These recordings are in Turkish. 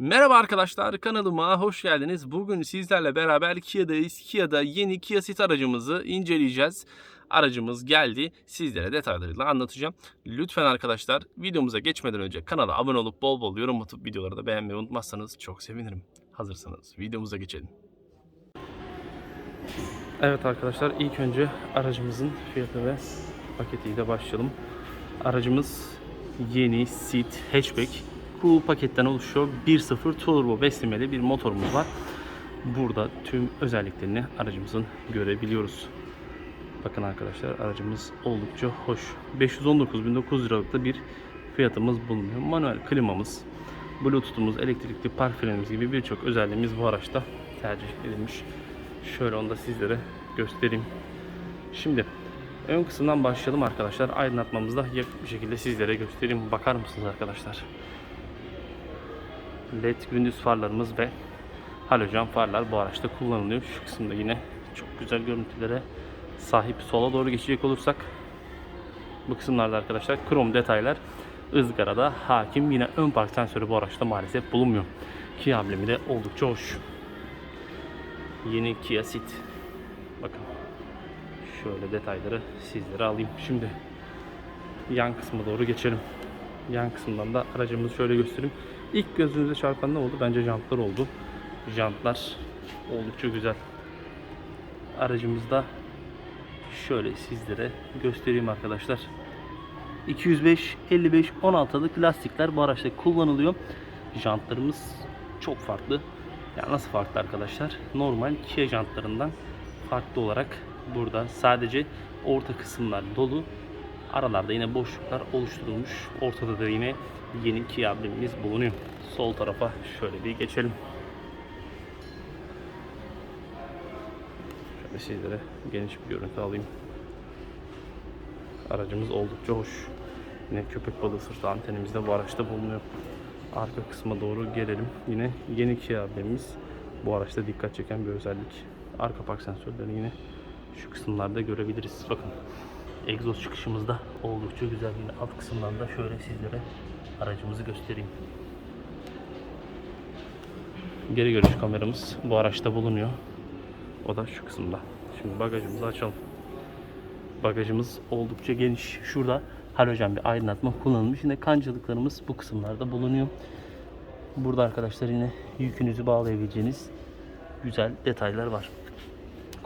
Merhaba arkadaşlar kanalıma hoş geldiniz. Bugün sizlerle beraber Kia'dayız. Kia'da yeni Kia Ceed aracımızı inceleyeceğiz. Aracımız geldi. Sizlere detaylarıyla anlatacağım. Lütfen arkadaşlar videomuza geçmeden önce kanala abone olup bol bol yorum atıp videoları da beğenmeyi unutmazsanız çok sevinirim. Hazırsanız videomuza geçelim. Evet arkadaşlar ilk önce aracımızın fiyatı ve paketiyle başlayalım. Aracımız yeni Ceed Hatchback bu paketten oluşuyor. 1.0 turbo beslemeli bir motorumuz var. Burada tüm özelliklerini aracımızın görebiliyoruz. Bakın arkadaşlar aracımız oldukça hoş. 519.900 liralık da bir fiyatımız bulunuyor. Manuel klimamız, bluetooth'umuz, elektrikli park frenimiz gibi birçok özelliğimiz bu araçta tercih edilmiş. Şöyle onu da sizlere göstereyim. Şimdi ön kısımdan başlayalım arkadaşlar. Aydınlatmamızda yakın bir şekilde sizlere göstereyim. Bakar mısınız arkadaşlar? LED gündüz farlarımız ve halojen farlar bu araçta kullanılıyor. Şu kısımda yine çok güzel görüntülere sahip. Sola doğru geçecek olursak bu kısımlarda arkadaşlar krom detaylar ızgarada hakim. Yine ön park sensörü bu araçta maalesef bulunmuyor. Kia amblemi de oldukça hoş. Yeni Kia Ceed. Bakın şöyle detayları sizlere alayım. Şimdi yan kısma doğru geçelim. Yan kısımdan da aracımızı şöyle göstereyim. İlk gözünüze çarpan ne oldu? Bence jantlar oldu. Jantlar oldukça güzel. Aracımızda şöyle sizlere göstereyim arkadaşlar. 205, 55, 16'lık lastikler bu araçta kullanılıyor. Jantlarımız çok farklı. Yani nasıl farklı arkadaşlar? Normal Kia jantlarından farklı olarak burada sadece orta kısımlar dolu. Aralarda yine boşluklar oluşturulmuş. Ortada da yine yeni Kia amblemimiz bulunuyor. Sol tarafa şöyle bir geçelim. Şöyle sizlere geniş bir görüntü alayım. Aracımız oldukça hoş. Yine köpek balığı sırtı antenimiz de bu araçta bulunuyor. Arka kısma doğru gelelim. Yine yeni Kia amblemimiz bu araçta dikkat çeken bir özellik. Arka park sensörlerini yine şu kısımlarda görebiliriz. Bakın egzoz çıkışımız da oldukça güzel. Yine alt kısımdan da şöyle sizlere aracımızı göstereyim. Geri görüş kameramız bu araçta bulunuyor. O da şu kısımda. Şimdi bagajımızı açalım. Bagajımız oldukça geniş. Şurada halojen bir aydınlatma kullanılmış. Yine kancalıklarımız bu kısımlarda bulunuyor. Burada arkadaşlar yine yükünüzü bağlayabileceğiniz güzel detaylar var.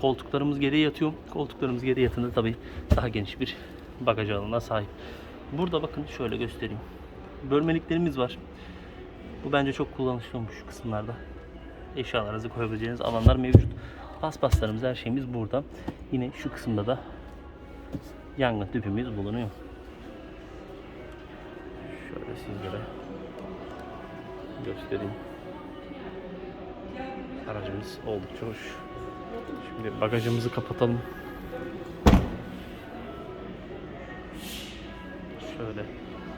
Koltuklarımız geriye yatıyor. Koltuklarımız geriye yatında tabii daha geniş bir bagaj alanına sahip. Burada bakın şöyle göstereyim. Bölmeliklerimiz var. Bu bence çok kullanışlıymış şu kısımlarda. Eşyalarınızı koyabileceğiniz alanlar mevcut. Paspaslarımız her şeyimiz burada. Yine şu kısımda da yangın tüpümüz bulunuyor. Şöyle sizlere göstereyim. Aracımız oldukça hoş. Şimdi bagajımızı kapatalım. Şöyle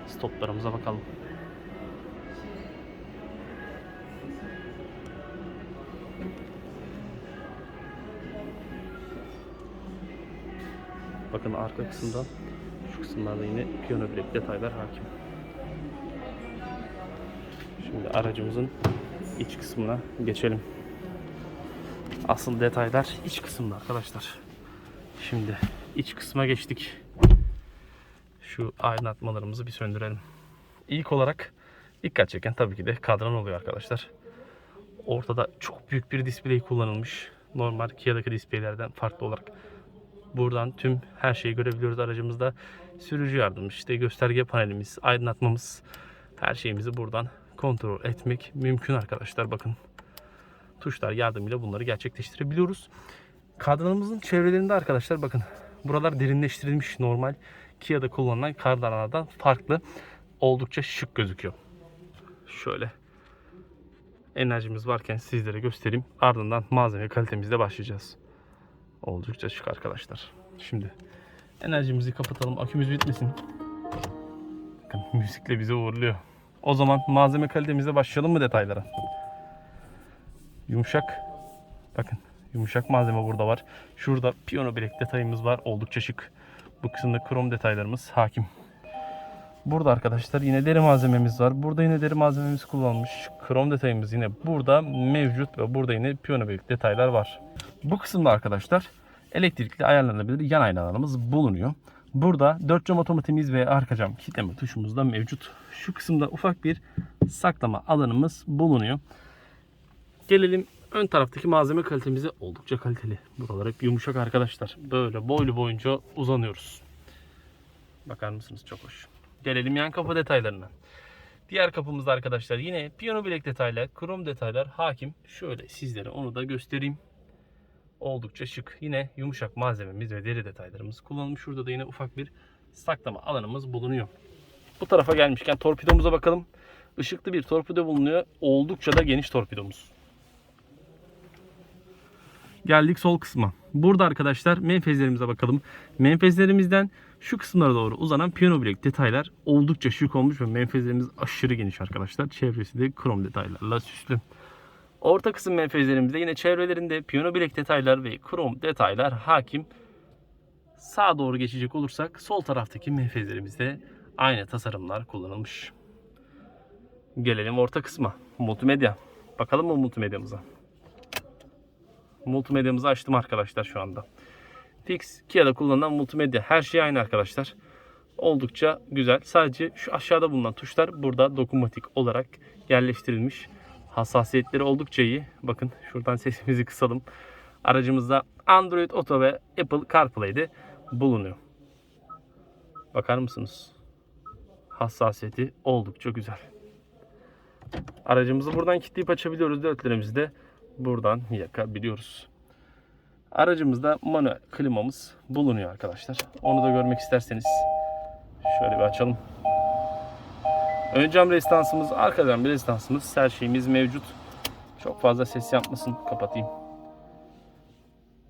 stoplarımıza bakalım. Bakın arka kısımda şu kısımlarda yine piyano bilek detaylar hakim. Şimdi aracımızın iç kısmına geçelim. Asıl detaylar iç kısımda arkadaşlar. Şimdi iç kısma geçtik. Şu aydınlatmalarımızı bir söndürelim. İlk olarak dikkat çeken tabii ki de kadran oluyor arkadaşlar. Ortada çok büyük bir display kullanılmış. Normal Kia'daki displaylerden farklı olarak. Buradan tüm her şeyi görebiliyoruz aracımızda. Sürücü yardımı, işte gösterge panelimiz, aydınlatmamız, her şeyimizi buradan kontrol etmek mümkün arkadaşlar. Bakın tuşlar yardımıyla bunları gerçekleştirebiliyoruz. Kadranımızın çevrelerinde arkadaşlar bakın buralar derinleştirilmiş normal Kia'da kullanılan kadranlardan farklı. Oldukça şık gözüküyor. Şöyle enerjimiz varken sizlere göstereyim. Ardından malzeme kalitemizle başlayacağız. Oldukça şık arkadaşlar. Şimdi enerjimizi kapatalım. Akümüz bitmesin. Bakın müzikle bizi uğurluyor. O zaman malzeme kalitemizle başlayalım mı detaylara? Yumuşak. Bakın yumuşak malzeme burada var. Şurada piyano bilek detayımız var. Oldukça şık. Bu kısımda krom detaylarımız hakim. Burada arkadaşlar yine deri malzememiz var. Burada yine deri malzememiz kullanılmış. Krom detayımız yine burada mevcut ve burada yine piyano bilek detaylar var. Bu kısımda arkadaşlar elektrikli ayarlanabilir yan aynalarımız bulunuyor. Burada 4 cam otomatiğimiz ve arka cam kilitleme tuşumuz da mevcut. Şu kısımda ufak bir saklama alanımız bulunuyor. Gelelim ön taraftaki malzeme kalitemize oldukça kaliteli. Buralar hep yumuşak arkadaşlar. Böyle boylu boyunca uzanıyoruz. Bakar mısınız çok hoş. Gelelim yan kapı detaylarına. Diğer kapımızda arkadaşlar yine piyano bilek detaylar, krom detaylar hakim. Şöyle sizlere onu da göstereyim. Oldukça şık. Yine yumuşak malzememiz ve deri detaylarımız kullanılmış. Şurada da yine ufak bir saklama alanımız bulunuyor. Bu tarafa gelmişken torpidomuza bakalım. Işıklı bir torpido bulunuyor. Oldukça da geniş torpidomuz. Geldik sol kısma. Burada arkadaşlar menfezlerimize bakalım. Menfezlerimizden şu kısımlara doğru uzanan piyano bilek detaylar oldukça şık olmuş ve menfezlerimiz aşırı geniş arkadaşlar. Çevresi de krom detaylarla süslü. Orta kısım menfezlerimizde yine çevrelerinde piyano bilek detaylar ve krom detaylar hakim. Sağa doğru geçecek olursak sol taraftaki menfezlerimizde aynı tasarımlar kullanılmış. Gelelim orta kısma. Multimedya. Bakalım mı multimedyamıza? Multimedyamızı açtım arkadaşlar şu anda. Fix Kia'da kullanılan multimedya. Her şey aynı arkadaşlar. Oldukça güzel. Sadece şu aşağıda bulunan tuşlar burada dokunmatik olarak yerleştirilmiş. Hassasiyetleri oldukça iyi. Bakın şuradan sesimizi kısalım. Aracımızda Android Auto ve Apple CarPlay'de bulunuyor. Bakar mısınız? Hassasiyeti oldukça güzel. Aracımızı buradan kilitleyip açabiliyoruz. Dörtlerimizi de buradan yakabiliyoruz. Aracımızda manuel klimamız bulunuyor arkadaşlar. Onu da görmek isterseniz şöyle bir açalım. Ön cam restansımız, arka cam restansımız, her şeyimiz mevcut. Çok fazla ses yapmasın, kapatayım.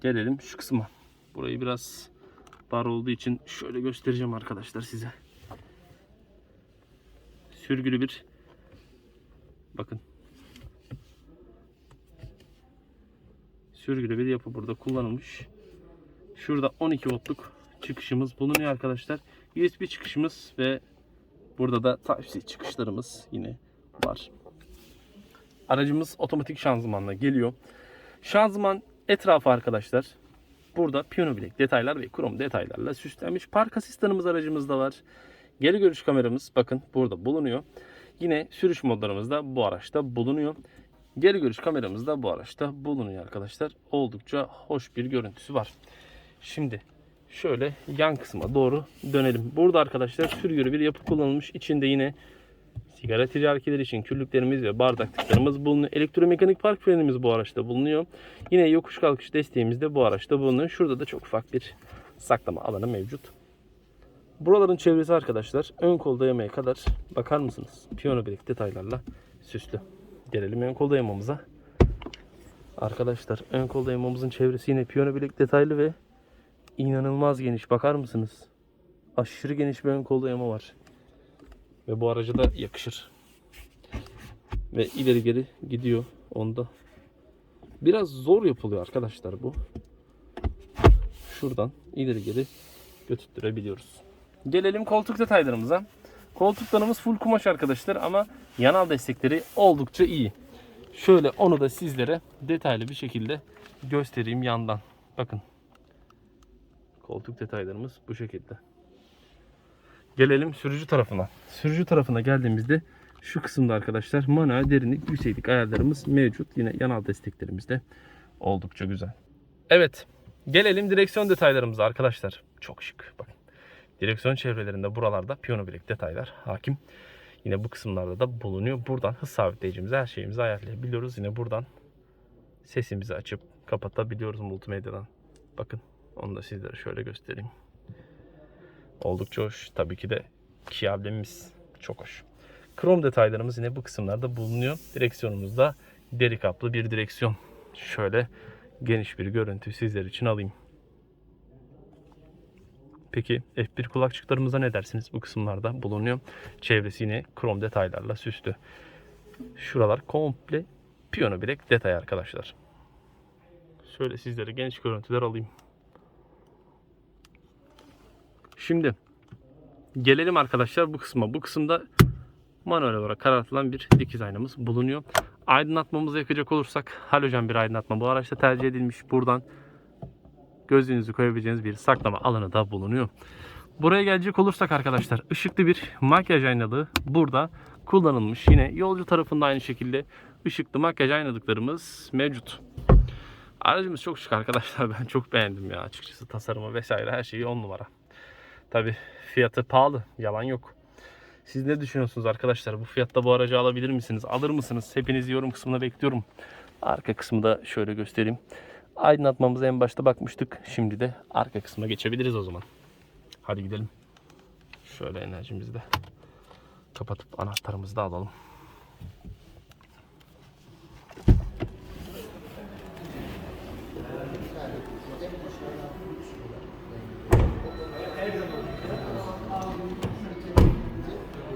Gelelim şu kısma. Burayı biraz dar olduğu için şöyle göstereceğim arkadaşlar size. Sürgülü bir bakın sürgülü bir yapı burada kullanılmış. Şurada 12 voltluk çıkışımız bulunuyor arkadaşlar. USB çıkışımız ve burada da Type-C çıkışlarımız yine var. Aracımız otomatik şanzımanla geliyor. Şanzıman etrafı arkadaşlar burada piyano bilek detaylar ve krom detaylarla süslenmiş. Park asistanımız aracımızda var. Geri görüş kameramız bakın burada bulunuyor. Yine sürüş modlarımız da bu araçta bulunuyor. Geri görüş kameramız da bu araçta bulunuyor arkadaşlar. Oldukça hoş bir görüntüsü var. Şimdi şöyle yan kısma doğru dönelim. Burada arkadaşlar sürgülü bir yapı kullanılmış. İçinde yine sigara tiryarkileri için küllüklerimiz ve bardaklıklarımız bulunuyor. Elektromekanik park frenimiz bu araçta bulunuyor. Yine yokuş kalkış desteğimiz de bu araçta bulunuyor. Şurada da çok ufak bir saklama alanı mevcut. Buraların çevresi arkadaşlar ön kol dayamaya kadar bakar mısınız? Piyano bilek detaylarla süslü. Gelelim ön kol dayamamıza. Arkadaşlar ön kol dayamamızın çevresi yine piyano bilek detaylı ve inanılmaz geniş. Bakar mısınız? Aşırı geniş bir ön kol dayama var. Ve bu araca da yakışır. Ve ileri geri gidiyor onda. Biraz zor yapılıyor arkadaşlar bu. Şuradan ileri geri götüttürebiliyoruz. Gelelim koltuk detaylarımıza. Koltuklarımız full kumaş arkadaşlar ama yanal destekleri oldukça iyi. Şöyle onu da sizlere detaylı bir şekilde göstereyim yandan. Bakın. Koltuk detaylarımız bu şekilde. Gelelim sürücü tarafına. Sürücü tarafına geldiğimizde şu kısımda arkadaşlar manuel derinlik yükseklik ayarlarımız mevcut. Yine yanal desteklerimiz de oldukça güzel. Evet. Gelelim direksiyon detaylarımıza arkadaşlar. Çok şık. Bakın. Direksiyon çevrelerinde buralarda piyano bilek detaylar hakim. Yine bu kısımlarda da bulunuyor. Buradan hız sabitleyicimizi her şeyimizi ayarlayabiliyoruz. Yine buradan sesimizi açıp kapatabiliyoruz multimedyadan. Bakın onu da sizlere şöyle göstereyim. Oldukça hoş. Tabii ki de Kia amblemimiz çok hoş. Krom detaylarımız yine bu kısımlarda bulunuyor. Direksiyonumuzda deri kaplı bir direksiyon. Şöyle geniş bir görüntü sizler için alayım. Peki F1 kulakçıklarımıza ne dersiniz? Bu kısımlarda bulunuyor. Çevresi yine krom detaylarla süslü. Şuralar komple piyano bilek detay arkadaşlar. Şöyle sizlere geniş görüntüler alayım. Şimdi gelelim arkadaşlar bu kısma. Bu kısımda manuel olarak karartılan bir dikiz aynamız bulunuyor. Aydınlatmamızı yakacak olursak halojen bir aydınlatma bu araçta tercih edilmiş. Buradan gözlüğünüzü koyabileceğiniz bir saklama alanı da bulunuyor. Buraya gelecek olursak arkadaşlar ışıklı bir makyaj aynalığı burada kullanılmış. Yine yolcu tarafında aynı şekilde ışıklı makyaj aynalıklarımız mevcut. Aracımız çok şık arkadaşlar. Ben çok beğendim ya açıkçası tasarımı vesaire her şeyi 10 numara. Tabi fiyatı pahalı yalan yok. Siz ne düşünüyorsunuz arkadaşlar? Bu fiyatta bu aracı alabilir misiniz? Alır mısınız? Hepinizi yorum kısmına bekliyorum. Arka kısmı da şöyle göstereyim. Aydınlatmamıza en başta bakmıştık. Şimdi de arka kısmına geçebiliriz o zaman. Hadi gidelim. Şöyle enerjimizi de kapatıp anahtarımızı da alalım.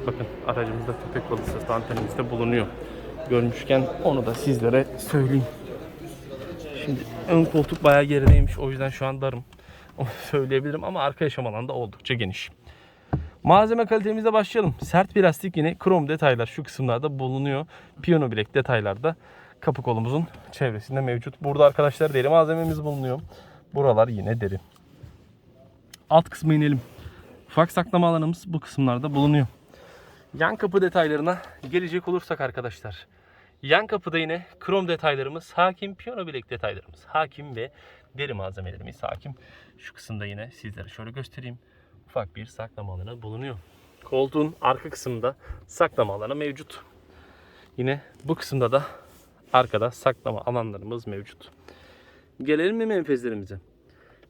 Bakın aracımızda köpek balığı antenimiz de bulunuyor. Görmüşken onu da sizlere söyleyeyim. Şimdi ön koltuk bayağı gerideymiş. O yüzden şu an darım. Onu söyleyebilirim ama arka yaşam alanı da oldukça geniş. Malzeme kalitemize başlayalım. Sert plastik yine krom detaylar şu kısımlarda bulunuyor. Piyano bilek detaylarda kapı kolumuzun çevresinde mevcut. Burada arkadaşlar deri malzememiz bulunuyor. Buralar yine deri. Alt kısmı inelim. Ufak saklama alanımız bu kısımlarda bulunuyor. Yan kapı detaylarına gelecek olursak arkadaşlar. Yan kapıda yine krom detaylarımız hakim, piyano bilek detaylarımız hakim ve deri malzemelerimiz hakim. Şu kısımda yine sizlere şöyle göstereyim. Ufak bir saklama alanı bulunuyor. Koltuğun arka kısmında saklama alanı mevcut. Yine bu kısımda da arkada saklama alanlarımız mevcut. Gelelim mi menfezlerimize?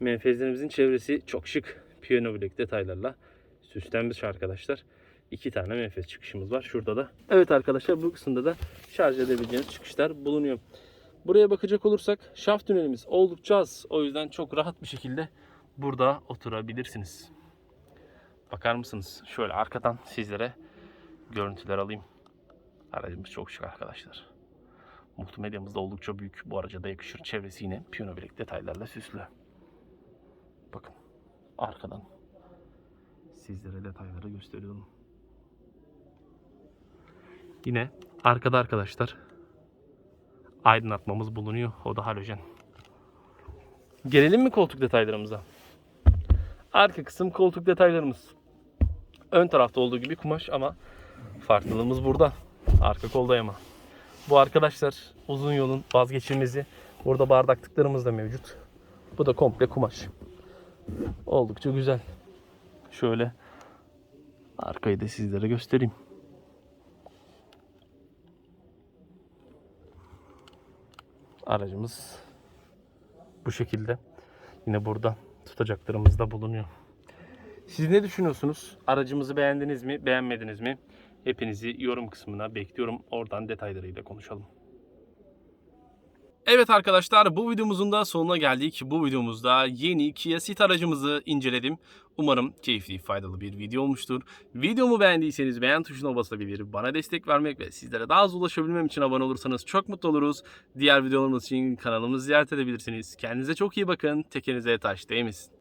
Menfezlerimizin çevresi çok şık. Piyano bilek detaylarla süslenmiş arkadaşlar. İki tane menfez çıkışımız var şurada da. Evet arkadaşlar bu kısımda da şarj edebileceğiniz çıkışlar bulunuyor. Buraya bakacak olursak şaft tünelimiz oldukça az. O yüzden çok rahat bir şekilde burada oturabilirsiniz. Bakar mısınız? Şöyle arkadan sizlere görüntüler alayım. Aracımız çok şık arkadaşlar. Multimedyamız da oldukça büyük. Bu araca da yakışır. Çevresi yine piyano bilek detaylarla süslü. Bakın arkadan sizlere detayları gösteriyorum. Yine arkada arkadaşlar aydınlatmamız bulunuyor. O da halojen. Gelelim mi koltuk detaylarımıza? Arka kısım koltuk detaylarımız. Ön tarafta olduğu gibi kumaş ama farklılığımız burada. Arka kolda yama. Bu arkadaşlar uzun yolun vazgeçilmezi. Burada bardaklıklarımız da mevcut. Bu da komple kumaş. Oldukça güzel. Şöyle arkayı da sizlere göstereyim. Aracımız bu şekilde. Yine burada tutacaklarımız da bulunuyor. Siz ne düşünüyorsunuz? Aracımızı beğendiniz mi, beğenmediniz mi? Hepinizi yorum kısmına bekliyorum. Oradan detaylarıyla konuşalım. Evet arkadaşlar bu videomuzun da sonuna geldik. Bu videomuzda yeni Kia Ceed aracımızı inceledim. Umarım keyifli, faydalı bir video olmuştur. Videomu beğendiyseniz beğen tuşuna basabilir, bana destek vermek ve sizlere daha az ulaşabilmem için abone olursanız çok mutlu oluruz. Diğer videolarımız için kanalımızı ziyaret edebilirsiniz. Kendinize çok iyi bakın. Tekenize taş değmesin.